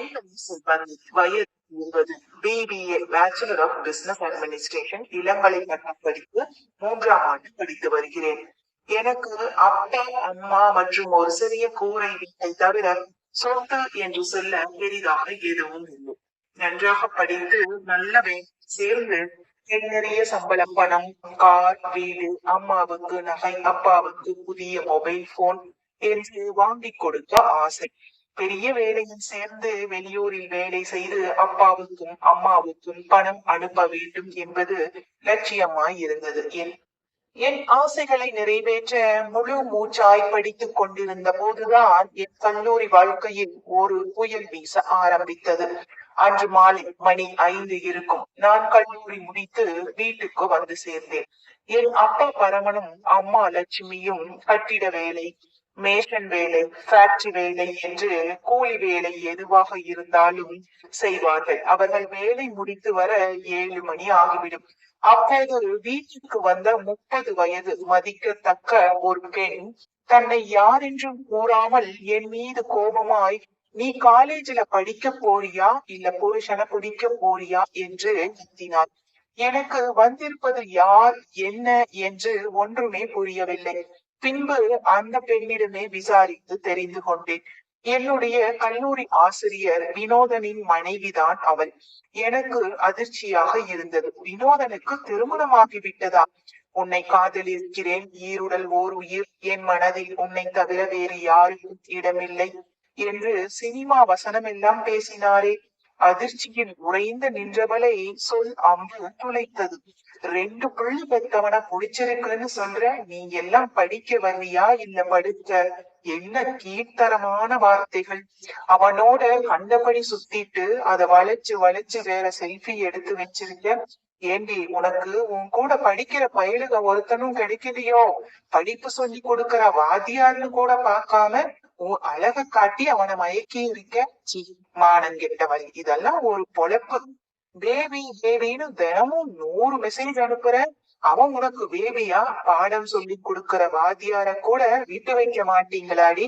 என் சிப்பந்தி வயது இருபது BBA bachelor of business administration இளங்கலை பட்டம் படிப்பு மூன்றாம் ஆண்டு படித்து வருகிறேன். எனக்கு அப்பா அம்மா மற்றும் ஒரு சிறிய கூரை வீட்டை தவிர சொத்து என்று சொல்ல பெரிதாக எதுவும் இல்லை. நன்றாக படித்து நல்ல சேர்ந்து நிறைய சம்பளம் பணம் கார் வீடு அம்மாவுக்கு நகை அப்பாவுக்கு புதிய மொபைல் போன் என்று வாங்கி கொடுக்க ஆசை. பெரிய வேலையில் சேர்ந்து வெளியூரில் வேலை செய்து அப்பாவுக்கும் அம்மாவுக்கும் பணம் அனுப்ப வேண்டும் என்பது லட்சியமாய் இருந்தது. என் என் ஆசைகளை நிறைவேற்ற முழு மூச்சாய் படித்துக் கொண்டிருந்த போதுதான் என் கல்லூரி வாழ்க்கையில் ஒரு புயல் வீச ஆரம்பித்தது. அன்று மாலை மணி ஐந்து இருக்கும். நான் கல்லூரி முடித்து வீட்டுக்கு வந்து சேர்ந்தேன். என் அப்பா பரமனும் அம்மா லட்சுமியும் கட்டிட வேலை மேஷன் வேலை ஃபேக்டரி வேலை என்று கூலி வேலை எதுவாக இருந்தாலும் செய்வார்கள். அவர்கள் வேலை முடித்து வர ஏழு மணி ஆகிவிடும். அப்போது வீட்டுக்கு வந்த முப்பது வயது மதிக்கத்தக்க ஒரு பெண் தன்னை யாரென்றும் கூறாமல் என் மீது கோபமாய் நீ காலேஜ்ல படிக்க போறியா? இல்ல புருஷனை பிடிக்க போறியா? என்று கத்தினாள். எனக்கு வந்திருப்பது யார்? என்ன? என்று ஒன்றுமே புரியவில்லை. பின்பு அந்த பெண்ணிடமே விசாரித்து தெரிந்து கொண்டேன். என்னுடைய கல்லூரி ஆசிரியர் வினோதனின் மனைவிதான் அவள். எனக்கு அதிர்ச்சியாக இருந்தது. வினோதனுக்கு திருமணமாகி விட்டதா உன்னை காதலிக்கிறேன். ஈருடல் ஓர் உயிர். என் மனதில் உன்னை தவிர வேறு யாருக்கும் இடமில்லை. என்று சினிமா வசனம் எல்லாம் பேசினாரே. அதிர்ச்சியில் உறைந்து நின்றவளை சொல் அம்பு துளைத்தது. ரெண்டு புள்ளி பெத்தவனா புடிச்சிருக்குன்னு சொல்ற நீ எல்லாம் படிக்க வர்றியா இல்ல படுத்த? என்ன கீழ்த்தரமான வார்த்தைகள். அவனோட கண்டபடி சுத்திட்டு அத வளைச்சு வளைச்சு வேற செல்ஃபி எடுத்து வச்சிருக்க ஏண்டி உனக்கு உன் கூட படிக்கிற பயலுக ஒருத்தனும் கிடைக்கலையோ? படிப்பு சொல்லி கொடுக்கிற வாத்தியார்னு கூட பார்க்காம உன் அழக காட்டி அவனை மயக்கி இருக்க சி மானங்கெட்டவள் இதெல்லாம் ஒரு பொழப்பு. பேபி பேபின்னு தினமும் நூறு மெசேஜ் அனுப்புற அவன் உனக்கு பேபியா பாடம் சொல்லி கொடுக்கிற வாத்தியார கூட விட்டு வைக்க மாட்டீங்களாடி?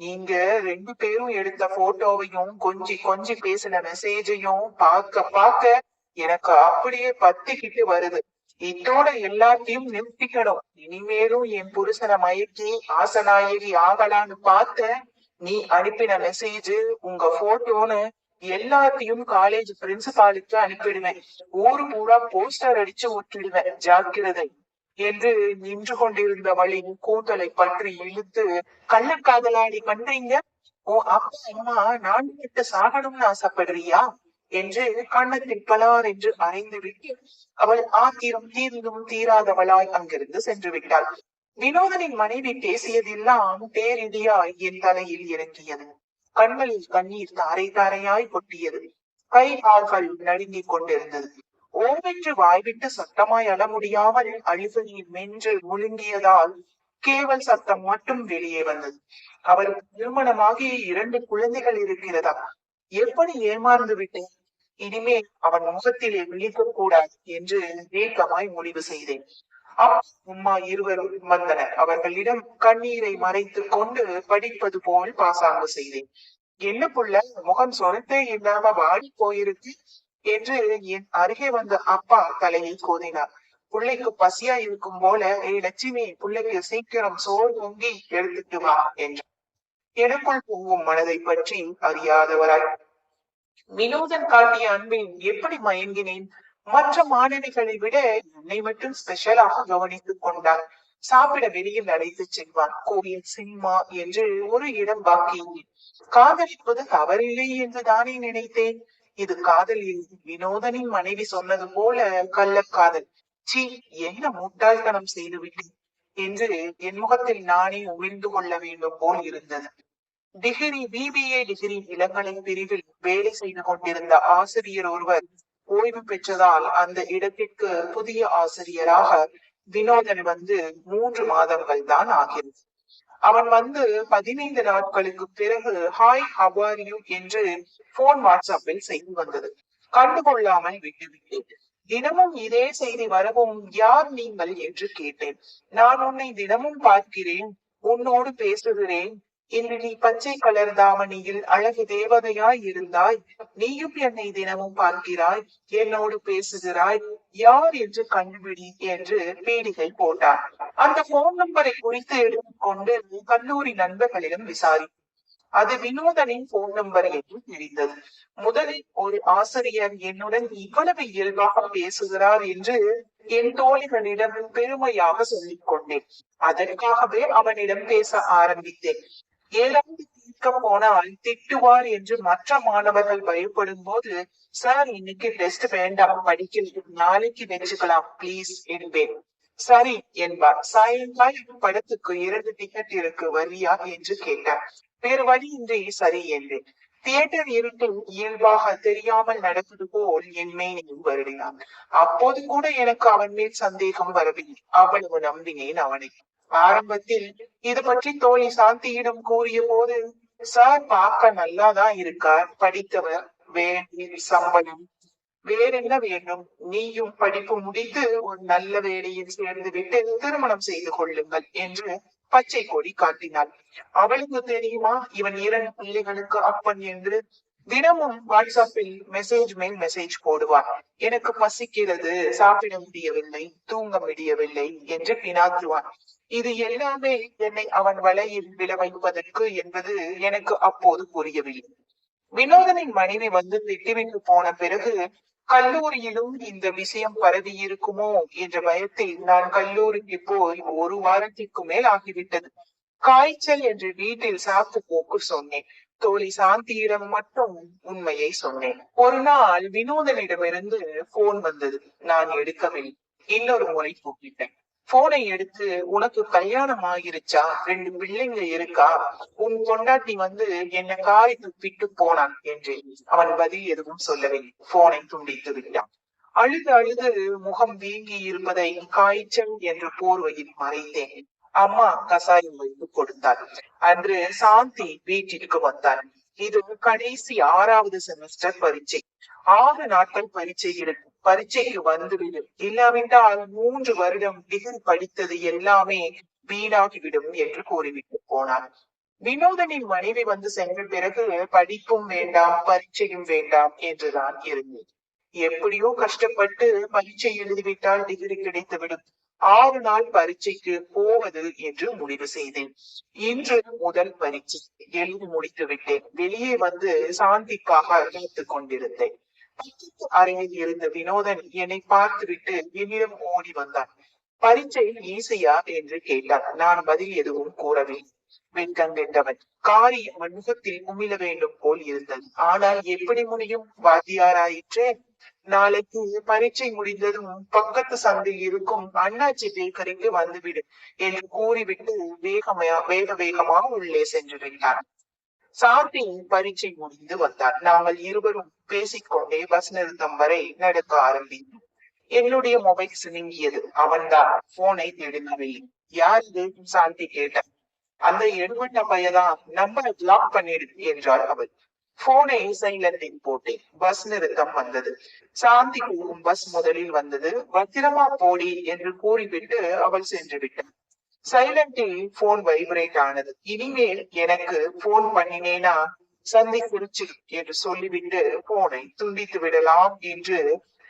நீங்க ரெண்டு பேரும் எடுத்த போட்டோவையும் கொஞ்சி கொஞ்சி பேசின மெசேஜையும் பார்க்க பார்க்க எனக்கு அப்படியே பத்திக்கிட்டு வருது. இதோட எல்லாத்தையும் நிறுத்திக்கணும். இனிமேலும் என் புருஷனை மயக்கி ஆசநாயகி ஆகலான்னு பார்த்த நீ அனுப்பின மெசேஜ் உங்க போட்டோன்னு எல்லாத்தையும் காலேஜ் பிரின்சிபாலுக்கு அனுப்பிடுவேன். ஊரு பூரா போஸ்டர் அடிச்சு ஒட்டிடுவேன் ஜாக்கிரதை என்று நின்று கொண்டிருந்த வழி கூந்தலை பற்றி இழுத்து கள்ளக்காதலாடி பண்றீங்க? உன் அப்பா அம்மா நான் கிட்ட சாகணும்னு ஆசைப்படுறியா? என்று கண்ணத்தில் பலார் என்று அறைந்துவிட்டு அவள் ஆத்திரம் தீர்ந்தும் தீராதவளாய் அங்கிருந்து சென்று விட்டாள். வினோதனின் மனைவி பேசியதெல்லாம் பேரிடியாய் என் தலையில் இறங்கியது. கண்களில் கண்ணீர் தாரை தாரையாய் கொட்டியது. கை கால்கள் நடுங்கிக் கொண்டிருந்தது. ஓவென்று வாய்விட்டு சத்தமாய் அழ முடியாமல் அழுகையில் மென்று முழுங்கியதால் கேவல் சத்தம் மட்டும் வெளியே வந்தது. அவருக்கு திருமணமாகி இரண்டு குழந்தைகள் இருக்கிறதா? எப்படி ஏமாந்து விட்டேன்? இனிமே அவன் முகத்திலே விழிக்க கூடாது என்று தீர்க்கமாய் முடிவு செய்தேன். அப் உம்மா இருவரும் வந்தனர். அவர்களிடம் கண்ணீரை மறைத்துக் கொண்டு படிப்பது போல் பாசாங்கு செய்தேன். என்ன புள்ள முகம் சொரத்தே இல்லாம வாடி போயிருக்கு என்று என் அருகே வந்த அப்பா தலையை கோதினார் பிள்ளைக்கு பசியா இருக்கும் போல ஏ லட்சுமி பிள்ளைக்கு சீக்கிரம் சோறு பொங்கி எடுத்துட்டு வா என்றார். எனக்குள் பொங்கும் மனதை பற்றி அறியாதவராய் வினோதன் காட்டிய அன்பில் எப்படி மயங்கினேன்? மற்ற மாணவிகளை விட என்னை மட்டும் ஸ்பெஷலாக கவனித்துக் கொண்டார் சாப்பிட வெளியில் அழைத்து செல்வான். கோயில் சினிமா என்று ஒரு இடம் பாக்கி காதலிப்பது தவறில்லை என்று தானே நினைத்தேன். இது காதலில் வினோதனின் மனைவி சொன்னது போல கள்ளக்காதல் சீ என்ன முட்டாள்தனம் செய்துவிட்டேன் என்று என் முகத்தில் நானே உமிழ்ந்து கொள்ள வேண்டும் போல் இருந்தது. டிகிரி பிபிஏ டிகிரி இளங்கலை பிரிவில் வேலை செய்து கொண்டிருந்த ஆசிரியர் ஒருவர் ஓய்வு பெற்றதால் அந்த இடத்திற்கு புதிய ஆசிரியராக வினோதன் வந்து மூன்று மாதங்கள் தான் ஆகிறது. அவன் வந்து பதினைந்து நாட்களுக்கு பிறகு ஹாய் ஹவார் யூ என்று போன் வாட்ஸ்அப்பில் செய்தி வந்தது. கண்டுகொள்ளாமல் விட்டுவிட்டேன். தினமும் இதே செய்தி வரவும் யார் நீங்கள் என்று கேட்டேன். நான் உன்னை தினமும் பார்க்கிறேன் உன்னோடு பேசுகிறேன் இன்று நீ பச்சை கலர் தாவணியில் அழகு தேவதையாய் இருந்தாய். நீயும் என்னை தினமும் பார்க்கிறாய். என்னோடு பேசுகிறாய். யார் என்று கண்டுபிடி என்று பீடிகை போட்டார் அந்த போன் நம்பரை குறித்து எடுத்துக்கொண்டு கல்லூரி நண்பர்களிடம் விசாரி அது வினோதனின் போன் நம்பர் என்று தெரிந்தது. முதலில் ஒரு ஆசிரியர் என்னுடன் இவ்வளவு இயல்பாக பேசுகிறார் என்று என் தோழிகளிடம் பெருமையாக சொல்லிக் கொண்டேன் அதற்காகவே அவனிடம் பேச ஆரம்பித்தேன். ஏதாவது தீர்க்க போனால் திட்டுவார் என்று மற்ற மாணவர்கள் பயப்படும் போது சார் இன்னைக்கு டெஸ்ட் வேண்டாம் படிக்கிறது நாளைக்கு வச்சுக்கலாம் பிளீஸ் என்பேன். சரி என்பார். சாயங்காலம் படத்துக்கு இரண்டு டிக்கெட் இருக்கு வரியா? என்று கேட்டார். வேறு வழியின்றி சரி என்றேன். தியேட்டர் இருட்டில் இயல்பாக தெரியாமல் நடப்பது போல் என் மேனையும் வருடினான் அப்போது கூட எனக்கு அவன் மேல் சந்தேகம் வரவில்லை. அவ்வளவு நம்பினேன் அவனை. ஆரம்பத்தில் இது பற்றி தோழி சாந்தியிடம் கூறிய போது சார் பார்க்க நல்லாதான் இருக்கார்? படித்தவர் வேண்டிய சம்பளம். வேறென்ன வேண்டும்? நீயும் படிப்பு முடித்து ஒரு நல்ல வேலையில் சேர்ந்து விட்டு திருமணம் செய்து கொள்ளுங்கள் என்று பச்சை கொடி காட்டினாள். அவளுக்கு தெரியுமா? இவன் இரண்டு பிள்ளைகளுக்கு அப்பன் என்று. தினமும் வாட்ஸ்அப்பில் மெசேஜ் மேல் மெசேஜ் போடுவான். எனக்கு பசிக்கிறது சாப்பிட முடியவில்லை தூங்க முடியவில்லை என்று பினாத்துவான் இது எல்லாமே என்னை அவன் வலையில் விழ வைப்பதற்கு என்பது எனக்கு அப்போது புரியவில்லை. வினோதனின் மனைவி வந்து திட்டிவிட்டு போன பிறகு கல்லூரியிலும் இந்த விஷயம் பரவி இருக்குமோ? என்ற பயத்தில் நான் கல்லூரிக்கு போய் ஒரு வாரத்திற்கு மேல் ஆகிவிட்டது. காய்ச்சல் என்று வீட்டில் சாப்பு போக்கு சொன்னேன். தோழி சாந்தியிடம் மட்டும் உண்மையை சொன்னேன். ஒரு நாள் வினோதனிடமிருந்து போன் வந்தது. நான் எடுக்கவில்லை. இன்னொரு முறை கூப்பிட்டேன். போனை எடுத்து உனக்கு கல்யாணம் ஆகிருச்சா? ரெண்டு பிள்ளைங்க இருக்கா? உன் கொண்டாட்டி வந்து என்ன காரி துப்பிட்டு போனான் என்றேன். அவன் பதில் எதுவும் சொல்லவில்லை. போனை துண்டித்து விட்டான். அழுது அழுது முகம் வீங்கி இருப்பதை காய்ச்சல் என்ற போர்வையில் மறைத்தேன். அம்மா கசாயம் வைத்து கொடுத்தார் அன்று சாந்தி வீட்டிற்கு வந்தார் இது கடைசி ஆறாவது செமஸ்டர் பரீட்சை. ஆறு நாட்கள் பரீட்சை இருக்கும் பரீட்சைக்கு வந்துவிடும். இல்லாவிட்டால் மூன்று வருடம் டிகிரி படித்தது எல்லாமே வீணாகிவிடும் என்று கூறிவிட்டு போனார். வினோதனின் மனைவி வந்து சென்ற பிறகு படிப்பும் வேண்டாம் பரீட்சையும் வேண்டாம் என்றுதான் இருந்தது. எப்படியோ கஷ்டப்பட்டு பரீட்சை எழுதிவிட்டால் டிகிரி கிடைத்துவிடும். ஆறு நாள் பரீட்சைக்கு போவது என்று முடிவு செய்தேன். இன்று முதல் பரீட்சை. எழுதி முடித்து விட்டேன் வெளியே வந்து சாந்திக்காக காத்துக் கொண்டிருந்தேன். அறையில் இருந்த வினோதன் என்னை பார்த்துவிட்டு என்னிடம் ஓடி வந்தான். பரீட்சை ஈஸியா என்று கேட்டான். நான் பதில் எதுவும் கூறவில்லை. வெண்கங்கென்றவன் காரி அவன் முகத்தில் உமிழ வேண்டும் போல் இருந்தது. ஆனால் எப்படி முடியும் வாத்தியாராயிற்றே. நாளைக்கு பரீட்சை முடிந்ததும் பக்கத்து சந்தில் இருக்கும் அண்ணாச்சி பேக்கரிக்கு வந்துவிடு. என்று கூறிவிட்டு வேகமையா வேக வேகமாக உள்ளே சென்று விட்டார் சாந்தி பரீட்சை முடிந்து வந்தார். நாங்கள் இருவரும் பேசிக்கொண்டே பஸ் நிறுத்தம் வரை நடக்க ஆரம்பித்தோம். என்னுடைய மொபைல் சினுங்கியது. அவன்தான் போனை தேடினவில்லை யார் இது? சாந்தி கேட்டார். அந்த எடுபட்ட பையதான் நம்பர் பிளாக் பண்ணிடு என்றாள் அவள் போனை சைலண்டில் போட்டேன். பஸ் நிறுத்தம் வந்தது. சாந்தி கூறும் பஸ் முதலில் வந்தது பத்திரமா போடி என்று கூறிவிட்டு அவள் சென்று விட்டாள். சைலண்டில் போன் வைப்ரேட் ஆனது. இனிமேல் எனக்கு போன் பண்ணினேனா சந்தி குறிச்சு என்று சொல்லிவிட்டு போனை துண்டித்து விடலாம் என்று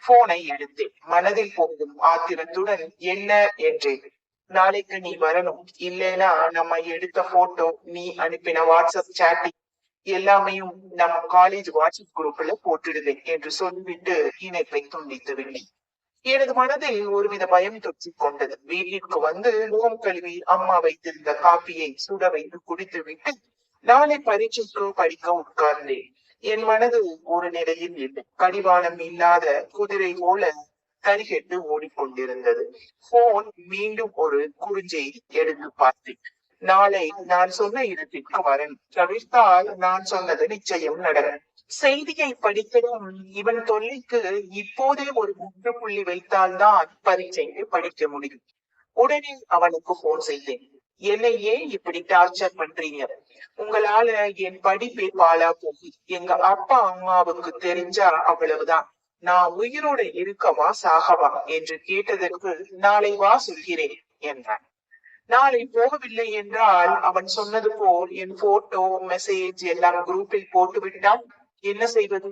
போனை எடுத்தேன். மனதில் போகும் ஆத்திரத்துடன் என்ன என்றேன் நாளைக்கு நீ வரணும். இல்லைனா நம்ம எடுத்த போட்டோ நீ அனுப்பின வாட்ஸ்அப் சாட்டிங் எல்லாமையும் நம்ம காலேஜ் வாட்ஸ்அப் குரூப்ல போட்டுடுவேன் என்று சொல்லிவிட்டு இணைப்பை துண்டித்து விட்டேன். எனது மனதில் ஒருவித பயம் தொற்றிக் கொண்டது. வீட்டிற்கு வந்து முகம் கழுவி அம்மா வைத்திருந்த காப்பியை சுட வைத்து குடித்து விட்டு நாளை பரீட்சைக்கு படிக்க உட்கார்ந்தேன். என் மனது ஒரு நிலையில் இல்லை கடிவாளம் இல்லாத குதிரை போல கரிகெட்டு ஓடிக்கொண்டிருந்தது. போன் மீண்டும் ஒரு குறுஞ்செய்தி எடுத்து பார்த்தேன். நாளை நான் சொன்ன இடத்திற்கு வரேன். தவிர்த்தால் நான் சொன்னது நிச்சயம் நடக்கும். செய்தியை படிக்கவும் இவன் தொல்லைக்கு இப்போதே ஒரு முற்றுப்புள்ளி வைத்தால்தான் பரீட்சைக்கு படிக்க முடியும். உடனே அவனுக்கு போன் செய்தேன். என்னை ஏன் இப்படி டார்ச்சர் பண்றீங்க? உங்களால என் படிப்பே பாழா போகுது எங்க அப்பா அம்மாவுக்கு தெரிஞ்சா அவ்வளவுதான். நான் உயிரோட இருக்கவா சாகவா என்று கேட்டதற்கு நாளை வா சொல்கிறேன் என்றான். நாளை போகவில்லை என்றால் அவன் சொன்னது போல் என் போட்டோ மெசேஜ் எல்லாம் குரூப்பில் போட்டு விட்டான் என்ன செய்வது?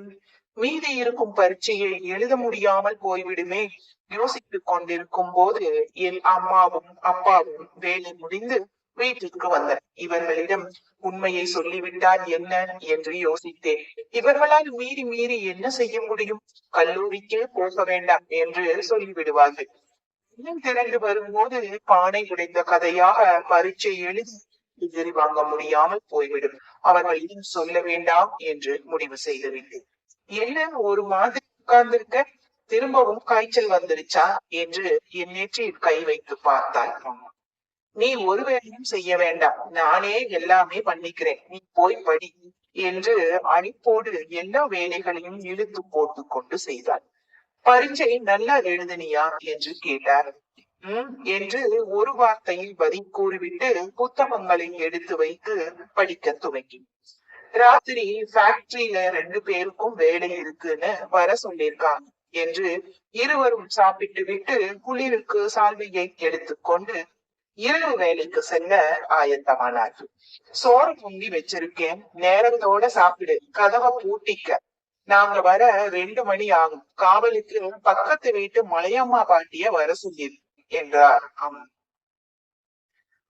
மீதி இருக்கும் பரீட்சையை எழுத முடியாமல் போய்விடுமே. யோசித்துக் கொண்டிருக்கும் போது என் அம்மாவும் அப்பாவும் வேலை முடிந்து வீட்டிற்கு வந்தனர். இவர்களிடம் உண்மையை சொல்லிவிட்டால் என்ன? என்று யோசித்தேன். இவர்களால் மீறி மீறி என்ன செய்ய முடியும்? கல்லூரிக்கே போக வேண்டாம் என்று சொல்லிவிடுவார்கள். இன்னும் திரண்டு வரும்போது பானை உடைந்த கதையாக பரீட்சை எழுதி டிகிரி வாங்க முடியாமல் போய்விடும். அவர்களிடம் சொல்ல வேண்டாம் என்று முடிவு செய்துவிட்டேன் என்ன ஒரு மாதிரி உட்கார்ந்திருக்க? திரும்பவும் காய்ச்சல் வந்துருச்சா? என்று என் நெற்றியில் கை வைத்து பார்த்தாள் அம்மா. நீ ஒரு வேலையும் செய்ய வேண்டாம். நானே எல்லாமே பண்ணிக்கிறேன். நீ போய் படி என்று அணிப்போடு எல்லா வேலைகளையும் இழுத்து போட்டு கொண்டு செய்தாள். பரீட்சை நல்லா எழுதினியா? என்று கேட்டார். என்று ஒரு வார்த்தையில் பதில் கூறிவிட்டு புத்தகங்களை எடுத்து வைத்து படிக்க துவங்கி ராத்திரி ஃபேக்டரியில ரெண்டு பேருக்கும் வேலை இருக்குன்னு வர சொல்லியிருக்காங்க என்று இருவரும் சாப்பிட்டு விட்டு குளிருக்கு சால்வையை எடுத்துக்கொண்டு இரவு வேலைக்கு செல்ல ஆயத்தமானார்கள். சோறு பொங்கி வச்சிருக்கேன். நேரத்தோட சாப்பிடு. கதவை பூட்டிக்க. நாங்க வர ரெண்டு மணி ஆகும். காவலுக்கு பக்கத்து வீட்டு மலையம்மா பாட்டிய வர சொல்லியிருக்கு என்றார். அவன்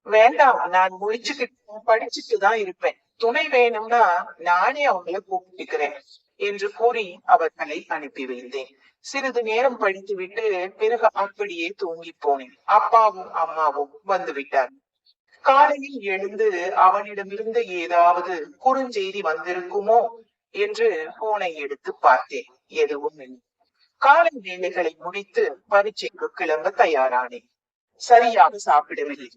வேண்டாம் நான் முடிச்சுக்கிட்டு படிச்சுட்டு தான் இருப்பேன். துணை வேணும்னா நானே அவங்கள கூப்பிட்டுக்கிறேன் என்று கூறி அவர்களை அனுப்பி வைத்தேன். சிறிது நேரம் படித்து விட்டு பிறகு அப்படியே தூங்கி போனேன். அப்பாவும் அம்மாவும் வந்து விட்டார். காலையில் எழுந்து அவனிடமிருந்து ஏதாவது குறுஞ்செய்தி வந்திருக்குமோ என்று போனை எடுத்து பார்த்தேன். எதுவும் இல்லை. காலை வேலைகளை முடித்து பரீட்சைக்கு கிளம்ப தயாரானேன். சரியாக சாப்பிடவில்லை.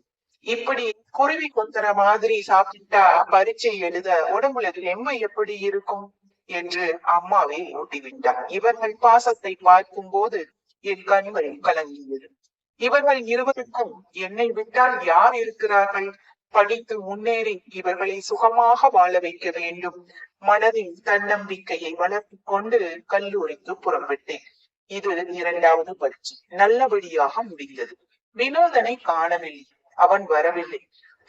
இப்படி குருவி கொத்துற மாதிரி சாப்பிட்டா பரீட்சை எழுத உடம்புல எம்மை எப்படி இருக்கும்? என்று அம்மாவை ஊட்டிவிட்டார். இவர்கள் பாசத்தை பார்க்கும் போது என் கண்கள் கலங்கியது. இவர்கள் இருவருக்கும் என்னை விட்டால் யார் இருக்கிறார்கள்? படித்து முன்னேறி இவர்களை சுகமாக வாழ வைக்க வேண்டும். மனதில் தன்னம்பிக்கையை வளர்த்து கொண்டு கல்லூரிக்கு புறப்பட்டேன். இது இரண்டாவது பரீட்சை நல்லபடியாக முடிந்தது. வினோதனை காணவில்லை. அவன் வரவில்லை.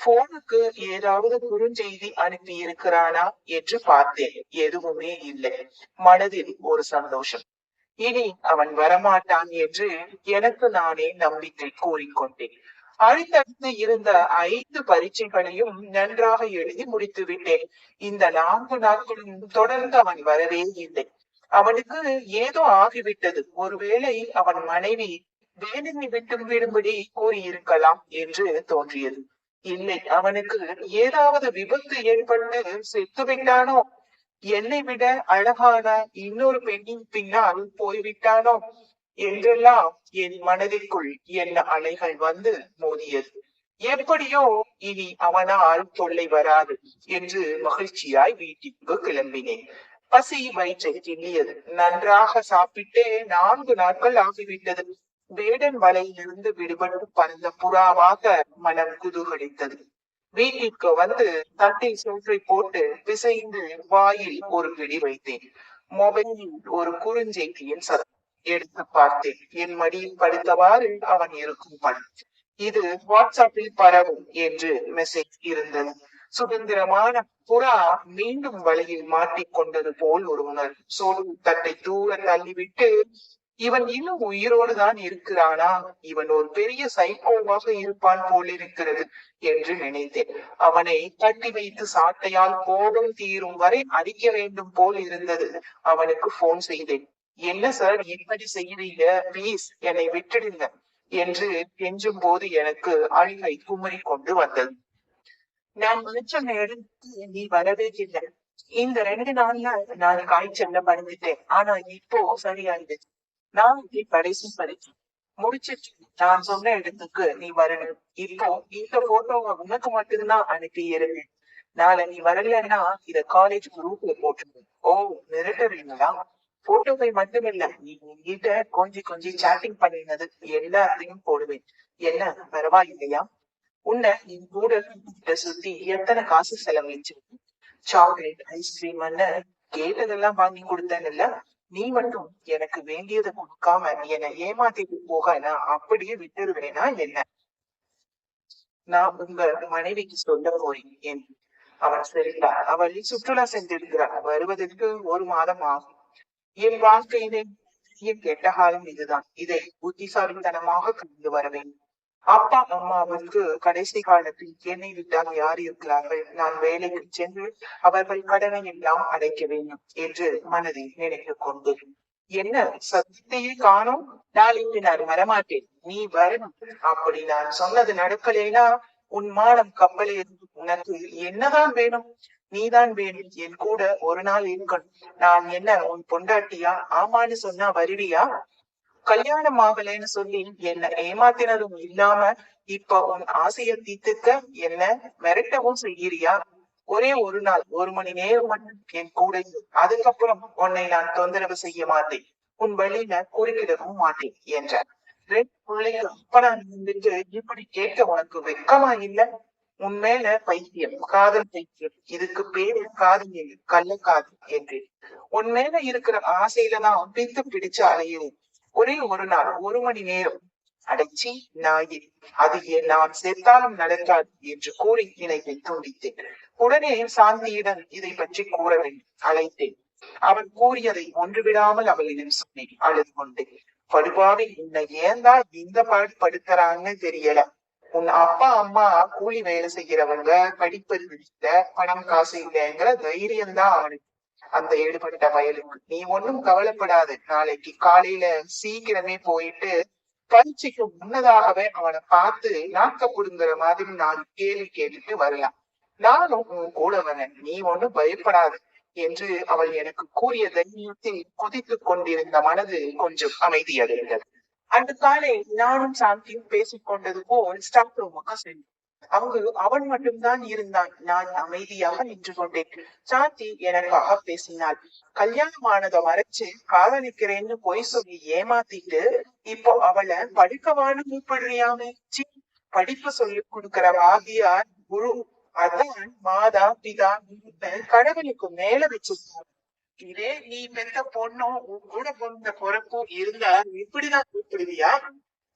போனுக்கு ஏதாவது குறுஞ்செய்தி அனுப்பி இருக்கிறானா என்று பார்த்தேன். எதுவுமே இல்லை. மனதில் ஒரு சந்தோஷம். இனி அவன் வரமாட்டான் என்று எனக்கு நானே நம்பிக்கை கூறிக்கொண்டேன். அடுத்தடுத்து இருந்த ஐந்து பரீட்சைகளையும் நன்றாக எழுதி முடித்து விட்டேன் இந்த நான்கு நாட்களும் தொடர்ந்து அவன் வரவே இல்லை. அவனுக்கு ஏதோ ஆகிவிட்டது. ஒருவேளை அவன் மனைவி வேலையை விட்டு விடும்படி கூறியிருக்கலாம் என்று தோன்றியது. இல்லை அவனுக்கு ஏதாவது விபத்து ஏற்பட்டு செத்து விட்டானோ என்னை விட அழகான இன்னொரு பெண்ணின் பின்னால் போய்விட்டானோ? என்றெல்லாம் என் மனதிற்குள் என்ன அலைகள் வந்து மோதியது. எப்படியோ இனி அவனால் தொல்லை வராது என்று மகிழ்ச்சியாய் வீட்டிற்கு கிளம்பினேன். பசி வயிற்றை திண்டியது நன்றாக சாப்பிட்டே நான்கு நாட்கள் ஆகிவிட்டது. வேடன் வலையிலிருந்து விடுபட்டு பறந்த புறாவாக மனம் குதூகலித்தது. வீட்டிற்கு வந்து தட்டில் சோற்றை போட்டு பிசைந்து வாயில் ஒரு பிடி வைத்தேன். மொபைலில் ஒரு குறுஞ்செய்தியின் சதம் எடுத்து பார்த்தேன். என் மடியில் படுத்தவாறு அவன் இருக்கும் படம் இது வாட்ஸ்அப்பில் பரவும் என்று மெசேஜ் இருந்தது. சுதந்திரமான புறா மீண்டும் வலையில் மாட்டிக்கொண்டது போல் ஒரு உணர்வு சோறு தட்டை தூர தள்ளிவிட்டு இவன் இன்னும் உயிரோடு தான் இருக்கிறானா? இவன் ஒரு பெரிய சைக்கோவாக இருப்பான் போல் இருக்கிறது என்று நினைத்தேன். அவனை தட்டி வைத்து சாட்டையால் கோபம் தீரும் வரை அடிக்க வேண்டும் போல் இருந்தது. அவனுக்கு போன் செய்தேன். என்ன சார் இப்படி செய்யறீங்க? ப்ளீஸ் என்னை விட்டுடுங்க என்று கெஞ்சும் போது எனக்கு அழுகை குமரி கொண்டு வந்தது. நான் நினைச்ச இடத்துக்கு நீ வரவே இல்லை இந்த ரெண்டு நாள்ல நான் காய்ச்சல்ல மறந்துட்டேன். ஆனா இப்போ சரியாயிடுச்சு நான் நீ கடைசி பரீட்சை முடிச்சிட்டு நான் சொன்ன இடத்துக்கு நீ வரணும். இப்போ இந்த போட்டோவை உனக்கு மட்டும்தான் அனுப்பி இருக்கேன் நாளை நீ வரலன்னா இத காலேஜ் குரூப்ல போட்டுரு. ஓ மிரட்டுறீங்களா? போட்டோவை மட்டுமில்ல நீ என்கிட்ட கொஞ்சி கொஞ்சம் சாட்டிங் பண்ணினது எல்லாத்தையும் போடுவேன். என்ன பரவாயில்லையா? உன்னை என் கூட சுத்தி எத்தனை காசு செலவழிச்சிருக்கு சாக்லேட் ஐஸ்கிரீம் கேட்டதெல்லாம் வாங்கி கொடுத்தேன்ல. நீ மட்டும் எனக்கு வேண்டியதை கொடுக்காம என்னை ஏமாத்திட்டு போக நான் அப்படியே விட்டுருவேனா என்ன? நான் உங்க மனைவிக்கு சொல்ல போறேன் என் அவன் சரிதா அவள் சுற்றுலா சென்றிருக்கிறார் வருவதற்கு ஒரு மாதம் ஆகும். என் வாழ்க்கையிலே கெட்ட காலம் இதுதான். இதை புத்திசாலித்தனமாக கலந்து வர வேண்டும். அப்பா அம்மாவுக்கு கடைசி காலத்தில் என்னை விட்டால் யார் இருக்கிறார்கள்? நான் வேலைக்கு சென்று அவர்கள் கடனை எல்லாம் அடைக்க வேண்டும் என்று மனதில் நினைத்துக் கொண்டு. என்ன சத்தியத்தையே காணோம்? நாளைக்கு நான் வரமாட்டேன். நீ வரணும் அப்படி நான் சொன்னது நடக்கலேனா உன் மானம் கப்பலே. உனக்கு என்னதான் வேணும்? நீதான் வேணும். என் கூட ஒரு நாள் இருக்கணும். நான் என்ன உன் பொண்டாட்டியா? ஆமான்னு சொன்னா வருவியா? கல்யாணம் ஆகலைன்னு சொல்லி என்ன ஏமாத்தினதும் இல்லாம இப்ப உன் ஆசைய தீர்த்துக்க என்ன மிரட்டவும் செய்கிறியா ஒரே ஒரு நாள் ஒரு மணி நேரம் மட்டும் என் கூட அதுக்கப்புறம் உன்னை நான் தொந்தரவு செய்ய மாட்டேன். உன் வழியில குறுக்கிடவும் மாட்டேன் என்றார். ரெண்டு பிள்ளைக்கு அப்பனா இருந்துட்டு இப்படி கேட்க உனக்கு வெக்கமா இல்ல? உன் மேல பைத்தியம் காதல் பைத்தியம். இதுக்கு பேரு காதல் இல்லை கள்ளக்காதல் என்று உன் மேல இருக்கிற ஆசையில தான் பித்து பிடிச்சு அலையிறேன் ஒரே ஒரு நாள் ஒரு மணி நேரம். அடைச்சி நாயே அது நான் செத்தாலும் நடக்காது என்று கூறி இணைப்பை துண்டித்தேன். உடனே சாந்தியிடம் இதை பற்றி கூற வேண்டும் அழைத்தேன். அவன் கூறியதை ஒன்று விடாமல் அவளிடம் சொன்னேன் அழுது கொண்டேன் படுபாவி உன்னை ஏந்தா இந்த பாடு படுத்துறாங்கன்னு தெரியல. உன் அப்பா அம்மா கூலி வேலை செய்யறவங்க படிப்பறிவு இல்ல பணம் காசு இல்லைங்கிற தைரியம் தான் அவனுக்கு அந்த ஈடுபட்ட வயலுக்கு நீ ஒன்னும் கவலைப்படாது. நாளைக்கு காலையில சீக்கிரமே போயிட்டு பரீட்சைக்கு முன்னதாகவே அவனை பார்த்து நாக்க புடுங்குற மாதிரி நான் கேள்வி கேட்டுட்டு வரலாம். நானும் உன் கூட வரேன். நீ ஒண்ணும் பயப்படாது என்று அவள் எனக்கு கூறிய தைரியத்தில் குதித்துக் கொண்டிருந்த மனது கொஞ்சம் அமைதியடைந்தது. அன்று காலை நானும் சாந்தியும் பேசிக்கொண்டது போல் ஸ்டாப் ரூமுக்கு சென்றேன் அங்கு அவன் மட்டும்தான் இருந்தான். நான் அமைதியாக நின்று கொண்டேன். சாந்தி எனக்காக பேசினாள். கல்யாணமானதை மறைச்சு காதலிக்கிறேன்னு பொய் சொல்லி ஏமாத்திட்டு இப்போ அவளை படிக்கவான்னு கூப்பிடுறியாமே? சி படிப்பு சொல்லி கொடுக்கிற வாதியார் குரு. அதான் மாதா பிதா கடவுளுக்கு மேல வச்சிருக்காங்க இதே நீ பெத்த பொண்ணும் உன் கூட பிறந்த பொறப்பும் இருந்தா இப்படிதான் கூப்பிடுவியா?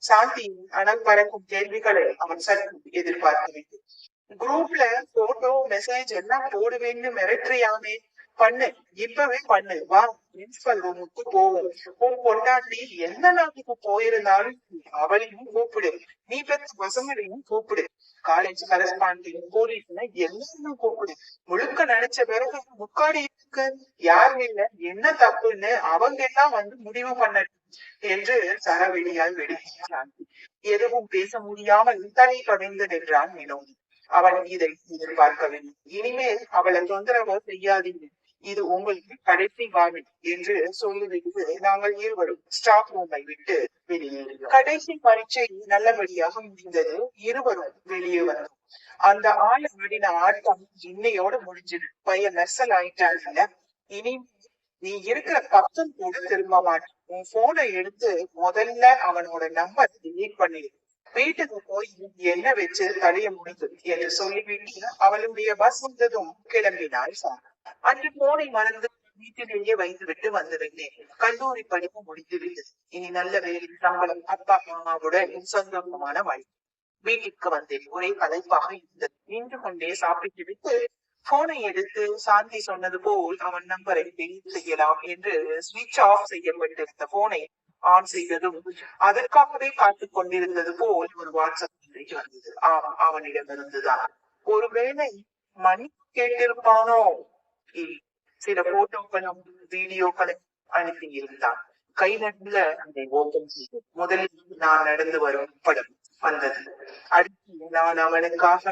சாந்தி அனல் பறக்கும் கேள்விகளை அவன் சற்று எதிர்பார்த்து வைத்து குரூப்ல போட்டோ மெசேஜ் எல்லாம் போடுவேன்னு மிரட்டுறியாமே? பண்ணு இப்பவே பண்ணு வா பிரின்சிபல் ரூமுக்கு போவோம். உன் பொண்டாட்டி எந்த நாட்டுக்கு போயிருந்தாலும் அவளையும் கூப்பிடு. நீ பெற்ற பசங்களையும் கூப்பிடு. காலேஜ் கரஸ்பாண்டிங் போலீஸ்னு எல்லாரும் கூப்பிடு. முழுக்க நினைச்ச பிறகு முக்காடி இருக்கு. யார் இல்ல. என்ன தப்புன்னு அவங்க எல்லாம் வந்து முடிவு பண்ண என்று சரவெளியால் வெடிக்கிறான். எதுவும் பேச முடியாமல் தலை கவிழ்ந்து நின்றான் வினோதி அவன் இதை எதிர்பார்க்கவில்லை. இனிமேல் அவளை தொந்தரவு செய்யாதீங்க இது உங்களுக்கு கடைசி வார்னிங் என்று சொல்லிவிட்டு நாங்கள் இருவரும் ஸ்டாப் ரூமை விட்டு வெளியேறினோம். கடைசி பரீட்சை நல்லபடியாக முடிந்தது. இருவரும் வெளியே வந்தோம். அந்த ஆள் ஆடின ஆட்டம் இன்னையோட முடிஞ்சது. பையன் நர்சல் ஆயிட்டாங்கல்ல இனி நீ இருக்கிற பக்கம் கூட திரும்ப மாட்டேன். உன் போனை எடுத்து முதல்ல அவனோட நம்பர் delete பண்ணிடு வீட்டுக்கு போய் என்ன வச்சு தலைய முடித்து என்று சொல்லிவிட்டு அவளுடைய பஸ் வந்ததும் கிளம்பினாள் சாரா. அன்று போனை மறந்து வீட்டிலேயே வைத்துவிட்டு வந்துவிட்டேன். கல்லூரி படிப்பு முடிந்துவிட்டது. இனி நல்ல வேலை சம்பளம் அப்பா அம்மாவுடன் சொந்தமான வாழ்க்கை வீட்டிற்கு வந்தேன். ஒரே கலைப்பாக இருந்தது. நின்று கொண்டே சாப்பிட்டு விட்டு போனை எடுத்து சாந்தி சொன்னது போல் அவன் நம்பரை டெலிட் செய்யலாம் என்று ஸ்விட்ச் ஆஃப் செய்யப்பட்டிருந்த போனை ஆன் செய்ததும் அதற்காகவே காத்துக் கொண்டிருந்தது போல் ஒரு வாட்ஸ்அப் மெசேஜ் வந்தது. ஆம் அவனிடமிருந்துதான். ஒருவேளை மணி கேட்டிருப்பானோ? சில போட்டோக்களும் வீடியோக்களும் அனுப்பி இருந்தான் கை நடுல அதை ஓபன் செய்து முதலில் நான் நடந்து வரும் படம் வந்தது. அடுத்து நான் அவனுக்காக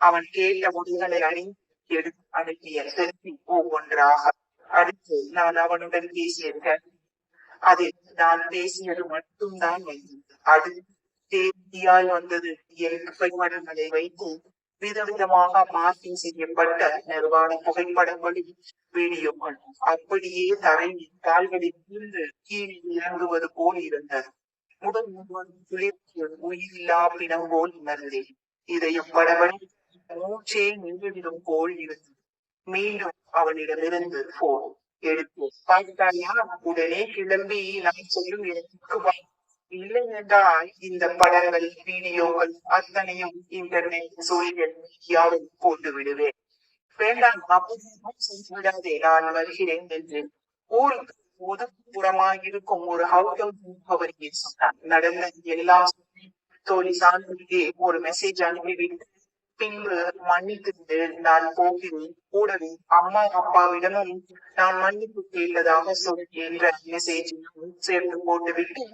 அவன் கேட்ட முடிகளை அணி எடுத்து அனுப்பிய செல்வி ஒவ்வொன்றாக அடுத்து நான் அவனுடன் பேசியிருக்க அதில் நான் பேசியது மட்டும்தான் வந்தது அது தேதியாய் வந்தது. என் புகைப்படங்களை வைத்து விதவிதமாக மாற்றி செய்யப்பட்ட நிர்வாண புகைப்படங்களும் வீடியோக்கள் அப்படியே தரையில் கால்களில் இருந்து கீழே இறங்குவது போல் இருந்தது. உடல் முழுவதும் குளிர்ச்சி உயிரில்லா பிணம் போல் உணர்ந்தேன் இதயம் படபடி மூச்சே நின்றுவிடும் போல் இருந்தது மீண்டும் அவனிடமிருந்து போன் எடுத்து பார்த்தாயா உடனே கிளம்பி நான் சொல்லும் இடத்துக்கு வா. இல்லை என்றால் இந்த படங்கள் வீடியோக்கள் அத்தனையும் இன்டர்நெட் சோழிகள் மீடியாவில் போட்டு விடுவேன். வேண்டாம் அப்படி செய்து விடாதே நான் வருகிறேன் என்று. ஊருக்கு ஒதுக்குப்புறமாக இருக்கும் ஒரு ஹவுஸ் முகவரியை சொன்னார். நடந்த எல்லா தோழி சாந்திக்கு ஒரு மெசேஜ் அனுப்பிவிட்டு பின்பு மன்னித்து நான் போகிறேன். கூடவே அம்மா அப்பாவிடமும் நான் மன்னிப்பு கேட்டதாக சொல் என்ற மெசேஜையும் சேர்த்து போட்டுவிட்டு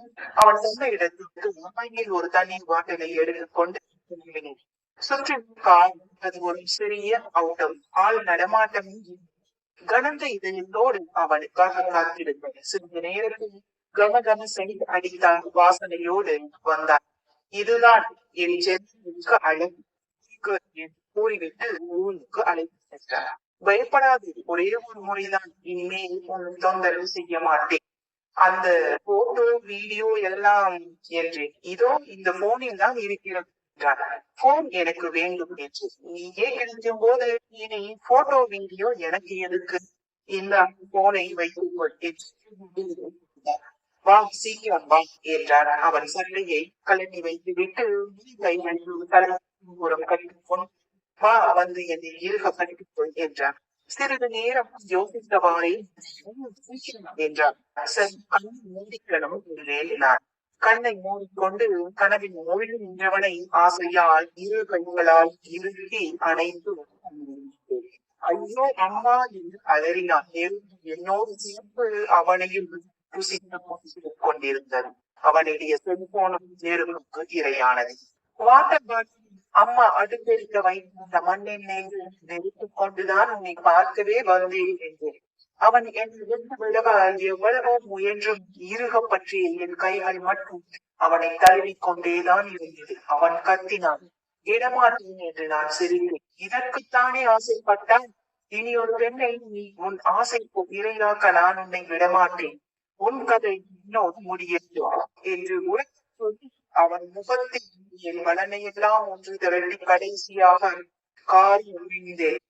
அவன் சொன்ன இடத்திற்கு கையில் ஒரு தண்ணீர் பாட்டிலை எடுத்துக்கொண்டு திரும்பினேன். சுற்றி கால் அது ஒரு சிறிய அவுட்டம். ஆள் நடமாட்டமே கனந்த இதயத்தோடு அவனுக்காக காத்திருந்தது சிறிது நேரத்தில் கனகன செடி அடித்தார் வாசனையோடு வந்தார் இதுதான் என் செல்லுக்கு அழகு. என்று கூறிவிட்டு ஊருக்கு அழைத்து சென்றார் பயப்படாது ஒரே ஒரு முறைதான் இனிமேல் ஒன்றும் தொந்தரவு செய்ய மாட்டேன் அந்த போட்டோ வீடியோ எல்லாம் என்று இதோ இந்த போனில் தான் இருக்கிறது என்றார் போன் எனக்கு வேண்டும் என்று நீயே கிடைக்கும் போது இனி போட்டோ வீடியோ எனக்கு எதுக்கு இந்த போனை வைத்துக்கொள் என்று வா சீக்கிரம் வா என்றார் அவன் சட்டையை கலட்டி வைத்து விட்டு தரம் கட்டிக்கொண்டு வா வந்து என்னை இருக கட்டிக்கொள் என்றார். சிறிது நேரம் யோசித்தவாறே என்றார். சரி கண்ணை மூடிக்கணும் என்று என்றேன் கண்ணை மூடிக்கொண்டு கனவின் மொழி நின்றவனை ஆசையால் இரு கைகளால் இறுகி அணைந்து ஐயோ அம்மா என்று அலறினான். என்னோடு சேர்ந்து அவனையும் கொண்டிருந்தது. அவனுடைய செல்போனும் நெருப்புக்கு இரையானது. வாட்டர் பாட்டில் அம்மா அடுப்பெடுக்க வைத்திருந்த மண்ணெண்ணெயில் நெருப்பிக் கொண்டுதான் உன்னை பார்க்கவே வந்தேன் என்றேன் அவன் என் விட்டு விழவ எவ்வளவோ முயன்றும் இருக பற்றிய என் கைகள் மட்டும் அவனை தழுவிக் கொண்டேதான் இருந்தது. அவன் கத்தினான் இடமாட்டேன் என்று நான் சிரித்தேன். இதற்குத்தானே ஆசைப்பட்டான் இனி ஒரு பெண்ணை நீ உன் ஆசைக்கு இரையாக்க நான் உன்னை விடமாட்டேன். உன் கதை இன்னொரு முடியட்டும் என்று உரத்து சொல்லி அவன் முகத்தில் என் மனனையெல்லாம் ஒன்று திரட்டி கடைசியாக காரி ஒழிந்தேன்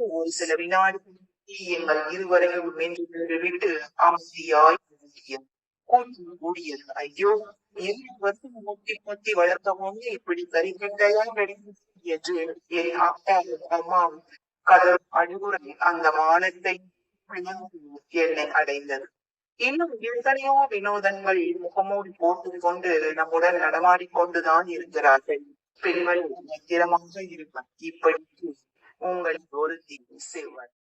ஒரு சில வினாடி எங்கள் இருவரையும் நின்று விட்டு அமைதியாய் மூடியது. கூடியது ஐயோ என் வந்து முட்டி முட்டி வளர்த்த ஒண்ணு இப்படி கரிக்கட்டையா நடிக்கும் என்று என் அப்பாவும் அம்மாவும் கதர் அழுகுறை அந்த மானத்தை என்னை அடைந்தது. இன்னும் எத்தனையோ வினோதங்கள் முகமூடி போட்டுக் கொண்டு நம்முடன் நடமாடிக்கொண்டுதான் இருக்கிறார்கள். பெண்கள் பத்திரமாக இருப்பர் இப்படி உங்கள் ஒருத்தி சிவன்.